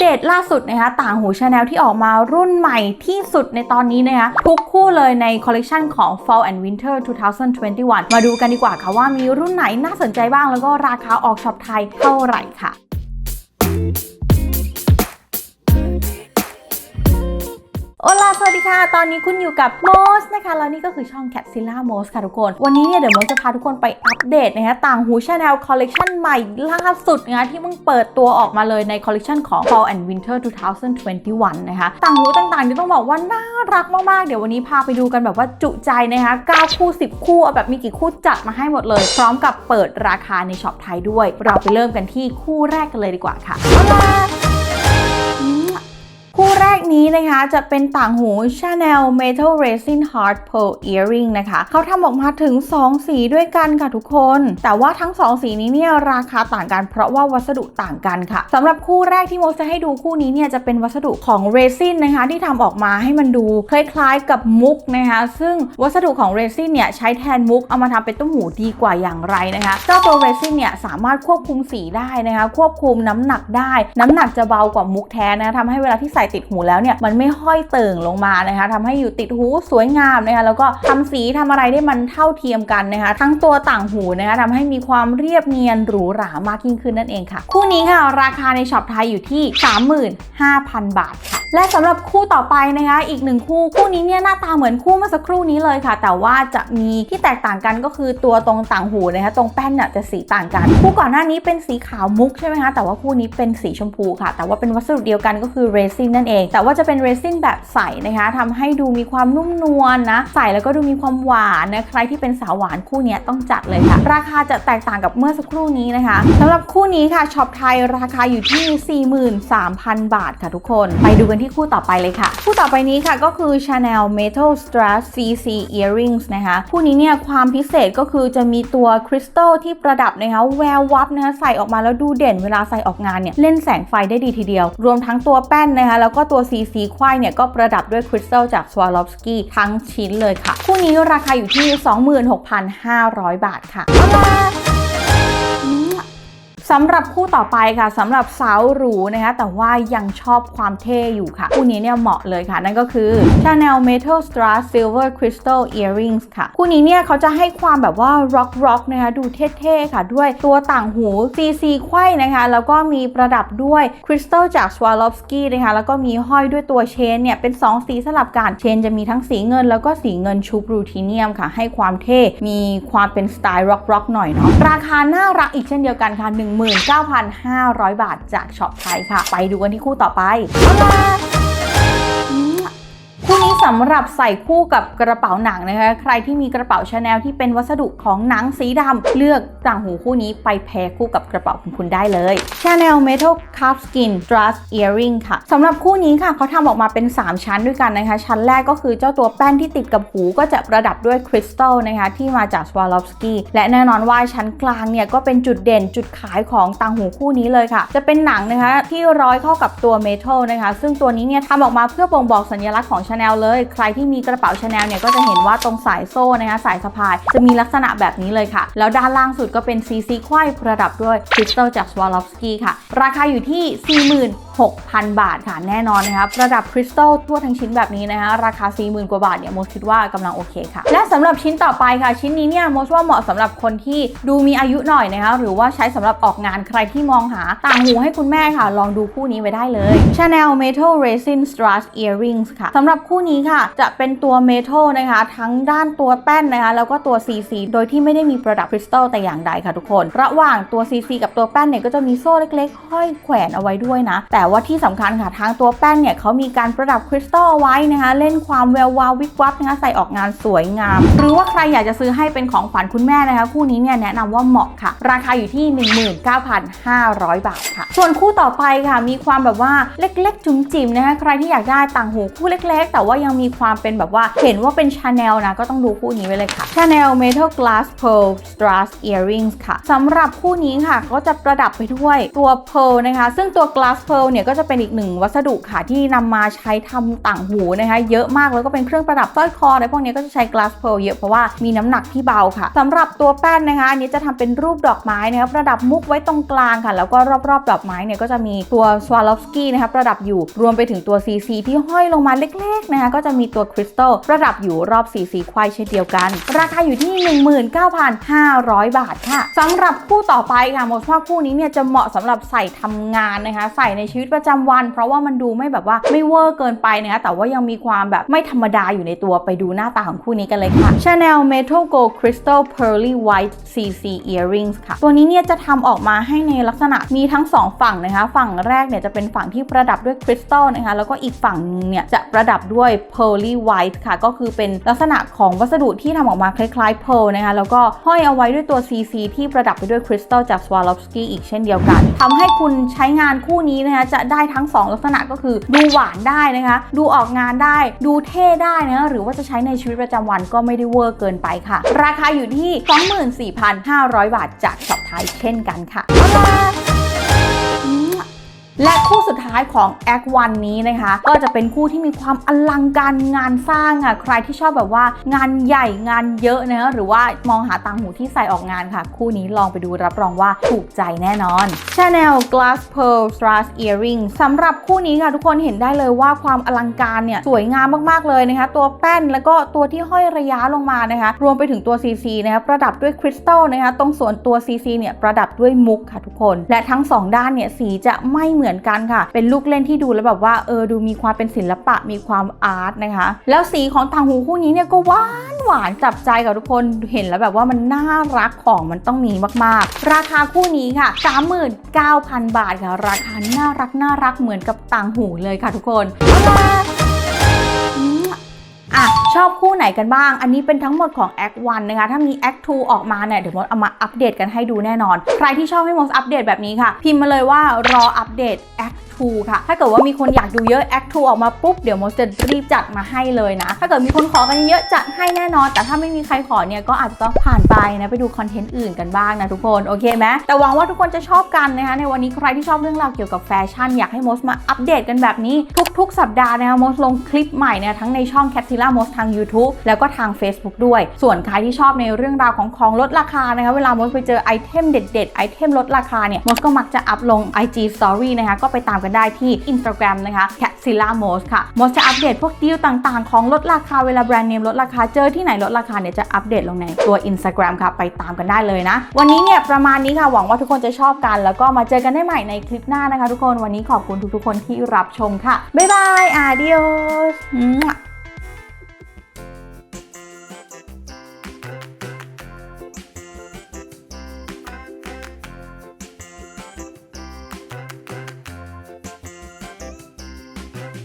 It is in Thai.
เดตล่าสุดนะคะต่างหูชาแนลที่ออกมารุ่นใหม่ที่สุดในตอนนี้นะคะทุกคู่เลยในคอลเลกชันของ Fall and Winter 2021 มาดูกันดีกว่าค่ะว่ามีรุ่นไหนน่าสนใจบ้างแล้วก็ราคาออกช็อปไทยเท่าไหร่ค่ะ โอลาสวัสดีค่ะ ตอนนี้คุณอยู่กับโมสนะคะ แล้วนี่ก็คือช่อง c a t z i l l a m o s ค่ะทุกคน วันนี้เนี่ยเดี๋ยวโมสจะพาทุกคนไปอัปเดตนะคะ ต่างหูชาแนลคอลเลกชันใหม่ล่าสุดนะคะที่เพิ่งเปิดตัวออกมาเลยในคอลเลกชันของ Fall and Winter 2021 นะคะ ต่างหูต่างๆที่ต้องบอกว่าน่ารักมากๆ เดี๋ยววันนี้พาไปดูกันแบบว่าจุใจนะคะ 9 คู่ 10 คู่เอาแบบมีกี่คู่จัดมาให้หมดเลย พร้อมกับเปิดราคาในช็อปไทยด้วย เราไปเริ่มกันที่คู่แรกกันเลยดีกว่าค่ะเอล่ะคู่แรก นี้นะคะ จะเป็นต่างหู Chanel Metal Resin Hard Pearl Earring นะคะเขาทำออกมาถึง 2 สีด้วยกันค่ะทุกคน แต่ว่าทั้ง 2 สีนี้เนี่ยราคาต่างกัน เพราะว่าวัสดุต่างกันค่ะสำหรับคู่แรกที่โมจะให้ดูคู่นี้เนี่ยจะเป็นวัสดุของเรซินนะคะ ที่ทำออกมาให้มันดูคล้ายๆกับมุกนะคะ ซึ่งวัสดุของเรซินเนี่ยใช้แทนมุกเอามาทำเป็นตุ้มหูดีกว่าอย่างไรนะคะเจ้าตัวเรซินเนี่ยสามารถควบคุมสีได้นะคะ ควบคุมน้ำหนักได้ น้ำหนักจะเบากว่ามุกแท้นะะทำให้เวลาที่ใส่ติดหูแล้วเนี่ยมันไม่ห้อยเติ่งลงมานะคะทำให้อยู่ติดหูสวยงามนะคะแล้วก็ทำสีทำอะไรได้มันเท่าเทียมกันนะคะทั้งตัวต่างหูนะคะทำให้มีความเรียบเนียนหรูหรามากยิ่งขึ้นนั่นเองค่ะ คู่นี้ค่ะราคาในช็อปไทยอยู่ที่ 35,000 บาทค่ะ และสำหรับคู่ต่อไปนะคะ อีกหนึ่งคู่คู่นี้เนี่ยหน้าตาเหมือนคู่เมื่อสักครู่นี้เลยค่ะ แต่ว่าจะมีที่แตกต่างกันก็คือตัวตรงต่างหูนะคะตรงแป้นเนี่ยจะสีต่างกัน คู่ก่อนหน้านี้เป็นสีขาวมุกใช่ไหมคะแต่ว่าคู่นี้เป็นสีชมพูค่ะ แต่ว่าเป็นวัสดุเดียวกันก็คือเรซินนั่นเอง แต่ว่าจะเป็นเรซินแบบใสนะคะทำให้ดูมีความนุ่มนวลนะใส่แล้วก็ดูมีความหวานนะใครที่เป็นสาวหวานคู่นี้ต้องจัดเลยค่ะ ราคาจะแตกต่างกับเมื่อสักครู่นี้นะคะสำหรับคู่นี้ค่ะช็อปไทยราคาอยู่ที่ 43,000 บาทค่ะทุกคน ไปดูกันที่คู่ต่อไปเลยค่ะ คู่ต่อไปนี้ค่ะก็คือ Chanel Metal Strass CC Earrings นะคะคู่นี้เนี่ยความพิเศษก็คือจะมีตัวคริสตัลที่ประดับนะคะแวววับนะคะใส่ออกมาแล้วดูเด่นเวลาใส่ออกงานเนี่ยเล่นแสงไฟได้ดีทีเดียว รวมทั้งตัวแป้นนะคะแล้วก็ตัว CC ควายเนี่ยก็ประดับด้วยคริสตัลจาก Swarovski ทั้งชิ้นเลยค่ะ คู่นี้ราคาอยู่ที่ 26,500 บาทค่ะเอาล่ะ สำหรับคู่ต่อไปค่ะสำหรับสาวหรูนะคะแต่ว่ายังชอบความเท่อยู่ค่ะ คู่นี้เนี่ยเหมาะเลยค่ะ นั่นก็คือ Chanel Metal Strass Silver Crystal Earrings ค่ะ คู่นี้เนี่ยเขาจะให้ความแบบว่า rock rock นะคะดูเท่ๆค่ะ ด้วยตัวต่างหู CC ไขว้นะคะ แล้วก็มีประดับด้วยคริสตัลจาก Swarovski นะคะแล้วก็มีห้อยด้วยตัวเชนเนี่ยเป็น 2 สีสลับกันเชนจะมีทั้งสีเงิน แล้วก็สีเงินชุบรูทีเนียมค่ะ ให้ความเท่ มีความเป็นสไตล์ rock rock หน่อยเนาะราคาน่ารักอีกเช่นเดียวกันค่ะ19,500 บาทจากช็อปไทยค่ะ ไปดูกันที่คู่ต่อไปเอาล่ะอืมคู่นี้ สำหรับใส่คู่กับกระเป๋าหนังนะคะ ใครที่มีกระเป๋าชาแนลที่เป็นวัสดุของหนังสีดำเลือกต่างหูคู่นี้ไปแพรคู่กับกระเป๋าของคุณได้เลย Chanel Metal Calf Skin Strass Earring ค่ะสำหรับคู่นี้ค่ะเขาทำออกมาเป็น 3 ชั้นด้วยกันนะคะ ชั้นแรกก็คือเจ้าตัวแป้นที่ติดกับหูก็จะประดับด้วยคริสตัลนะคะที่มาจาก Swarovski และแน่นอนว่าชั้นกลางเนี่ยก็เป็นจุดเด่นจุดขายของต่างหูคู่นี้เลยค่ะ จะเป็นหนังนะคะที่ร้อยเข้ากับตัวเมทัลนะคะ ซึ่งตัวนี้เนี่ยทำออกมาเพื่อบ่งบอกสัญลักษณ์ของ Chanel เลยใครที่มีกระเป๋าชาแนลเนี่ยก็จะเห็นว่าตรงสายโซ่นะคะสายสะพายจะมีลักษณะแบบนี้เลยค่ะ แล้วด้านล่างสุดก็เป็นซีซีควายประดับด้วยคริสตัลจากสวารลฟสกี้ค่ะ ราคาอยู่ที่ 6,000 บาทค่ะแน่นอนนะคะประดับคริสตัลทั่วทั้งชิ้นแบบนี้นะคะราคา 40,000 กว่าบาทเนี่ยโมคิดว่ากำลังโอเคค่ะ และสำหรับชิ้นต่อไปค่ะ ชิ้นนี้เนี่ยโมว่าเหมาะสำหรับคนที่ดูมีอายุหน่อยนะคะหรือว่าใช้สำหรับออกงานใครที่มองหาต่างหูให้คุณแม่ค่ะ ลองดูคู่นี้ไว้ได้เลย Chanel Metal Resin Strass Earrings ค่ะสำหรับคู่นี้ค่ะ จะเป็นตัวเมทัลนะคะ ทั้งด้านตัวแป้นนะคะ แล้วก็ตัว CC โดยที่ไม่ได้มีประดับคริสตัลแต่อย่างใดค่ะทุกคน ระหว่างตัว CC กับตัวแป้นเนี่ยก็จะมีโซ่เล็กๆ ห้อยแขวนเอาไว้ด้วยนะ แต่ว่าที่สำคัญค่ะทางตัวแป้นเนี่ยเขามีการประดับคริสตัลเอาไว้นะคะเล่นความแวววาววิบวับนะคะใส่ออกงานสวยงาม หรือว่าใครอยากจะซื้อให้เป็นของขวัญคุณแม่นะคะคู่นี้เนี่ยแนะนำว่าเหมาะค่ะ ราคาอยู่ที่ 19,500 บาทค่ะ ส่วนคู่ต่อไปค่ะมีความแบบว่าเล็กๆ จุ๋มจิ๋มนะคะใครที่อยากได้ต่างหูคู่เล็ก ๆ แต่ว่ายังมีความเป็นแบบว่าเห็นว่าเป็น Chanel นะก็ต้องดูคู่นี้ไว้เลยค่ะ Chanel Metal Glass Pearl Strass Earrings ค่ะสำหรับคู่นี้ค่ะก็จะประดับไปด้วยตัว pearl นะคะ ซึ่งตัว glass pearl เนี่ยเนี่ยก็จะเป็นอีกหนึ่งวัสดุค่ะที่นำมาใช้ทำต่างหูนะคะ เยอะมากแล้วก็เป็นเครื่องประดับสร้อยคออะไรพวกนี้ก็จะใช้ glass pearl เยอะเพราะว่ามีน้ำหนักที่เบาค่ะสำหรับตัวแป้นนะคะอันนี้จะทำเป็นรูปดอกไม้นะคะประดับมุกไว้ตรงกลางค่ะ แล้วก็รอบๆ ดอกไม้เนี่ยก็จะมีตัว Swarovski นะคะประดับอยู่รวมไปถึงตัว CC ที่ห้อยลงมาเล็กๆนะคะก็จะมีตัวคริสตัลประดับอยู่รอบ CC ควายเช่นเดียวกัน ราคาอยู่ที่ 19,500 บาทค่ะสำหรับคู่ต่อไปค่ะโมว่าคู่นี้เนี่ยจะเหมาะสำหรับใส่ทำงานนะคะ ใส่ในชีวิตประจำวัน เพราะว่ามันดูไม่แบบว่าไม่เวอร์เกินไปนะคะแต่ว่ายังมีความแบบไม่ธรรมดาอยู่ในตัวไปดูหน้าตาของคู่นี้กันเลยค่ะ Chanel Metal Gold Crystal Pearly White CC Earrings ค่ะ ตัวนี้เนี่ยจะทำออกมาให้ในลักษณะมีทั้งสองฝั่งนะคะ ฝั่งแรกเนี่ยจะเป็นฝั่งที่ประดับด้วยคริสตัลนะคะแล้วก็อีกฝั่งนึงเนี่ยจะประดับด้วย pearly white ค่ะ ก็คือเป็นลักษณะของวัสดุที่ทำออกมาคล้ายๆ pearl นะคะแล้วก็ห้อยเอาไว้ด้วยตัว CC ที่ประดับไปด้วยคริสตัลจาก Swarovski อีกเช่นเดียวกันทำให้คุณใช้งานคู่นี้นะคะจะได้ทั้ง 2 ลักษณะก็คือ ดูหวานได้นะคะ ดูออกงานได้ ดูเท่ได้นะะหรือว่าจะใช้ในชีวิตประจำวันก็ไม่ได้เวอร์เกินไปค่ะ ราคาอยู่ที่ 24,500 บาทจากช็อปไทยเช่นกันค่ะ และคู่สุดท้ายของ Act 1นี้นะคะ ก็จะเป็นคู่ที่มีความอลังการงานสร้างอะใครที่ชอบแบบว่างานใหญ่งานเยอะนะหรือว่ามองหาต่างหูที่ใส่ออกงานค่ะ คู่นี้ลองไปดูรับรองว่าถูกใจแน่นอน Chanel Glass Pearl Strass Earring สำหรับคู่นี้ค่ะทุกคนเห็นได้เลยว่าความอลังการเนี่ยสวยงามมากๆเลยนะคะ ตัวแป้นแล้วก็ตัวที่ห้อยระยะลงมานะคะ รวมไปถึงตัว CC นะคะประดับด้วยคริสตัลนะคะตรงส่วนตัว CC เนี่ยประดับด้วยมุกค่ะทุกคน และทั้งสองด้านเนี่ยสีจะไม่เหมือนกันค่ะ เป็นลูกเล่นที่ดูแล้วแบบว่าเออดูมีความเป็นศิลปะมีความอาร์ตนะคะ แล้วสีของต่างหูคู่นี้เนี่ยก็หวานหวานจับใจกับทุกคนเห็นแล้วแบบว่ามันน่ารักของมันต้องมีมากๆ ราคาคู่นี้ค่ะ 39,000 บาทค่ะ ราคาน่ารักน่ารักเหมือนกับต่างหูเลยค่ะทุกคนอืมอะ ชอบคู่ไหนกันบ้าง อันนี้เป็นทั้งหมดของ Act 1นะคะ ถ้ามี Act 2 ออกมาเนี่ยเดี๋ยวมดเอามาอัปเดตกันให้ดูแน่นอน ใครที่ชอบให้มดอัปเดตแบบนี้ค่ะ พิมพ์มาเลยว่ารออัปเดต Act 2 ค่ะ ถ้าเกิดว่ามีคนอยากดูเยอะ Act 2 ออกมาปุ๊บ เดี๋ยวมดจะรีบจัดมาให้เลยนะ ถ้าเกิดมีคนขอกันเยอะจัดให้แน่นอน แต่ถ้าไม่มีใครขอเนี่ยก็อาจจะต้องผ่านไปนะไปดูคอนเทนต์อื่นกันบ้างนะทุกคนโอเคไหมแต่หวังว่าทุกคนจะชอบกันนะคะในวันนี้ใครที่ชอบเรื่องราวเกี่ยวกับแฟชั่นอยากให้มดมาอัปเดตกันแบบนี้ทุก ๆ สัปดาห์นะคะมดลงคลิปใหม่เนี่ยทั้งในช่อง c a t i l l a m o s ทาง YouTube แล้วก็ทาง Facebook ด้วย ส่วนใครที่ชอบในเรื่องราวของของลดราคานะคะ เวลามดไปเจอไอเทมเด็ดๆ ไอเทมลดราคาเนี่ยมดก็มักจะอัพลง IG Story นะคะ ก็ไปตามกันได้ที่ Instagram นะคะ c a t i l l a m o s ค่ะมดจะอัปเดตพวกดีลต่างๆ ของลดราคาเวลาแบรนด์เนมลดราคาเจอที่ไหนลดราคาเนี่ยจะอัปเดตลงในตัว Instagram ค่ะ ไปตามกันได้เลยนะ วันนี้เนี่ยประมาณนี้ค่ะ หวังว่าทุกคนจะชอบกัน แล้วก็มาเจอกันได้ใหม่ในคลิปหน้านะคะ ทุกคน วันนี้ขอบคุณทุกๆคนที่รับชมค่ะ บ๊ายบายอาเดิโอส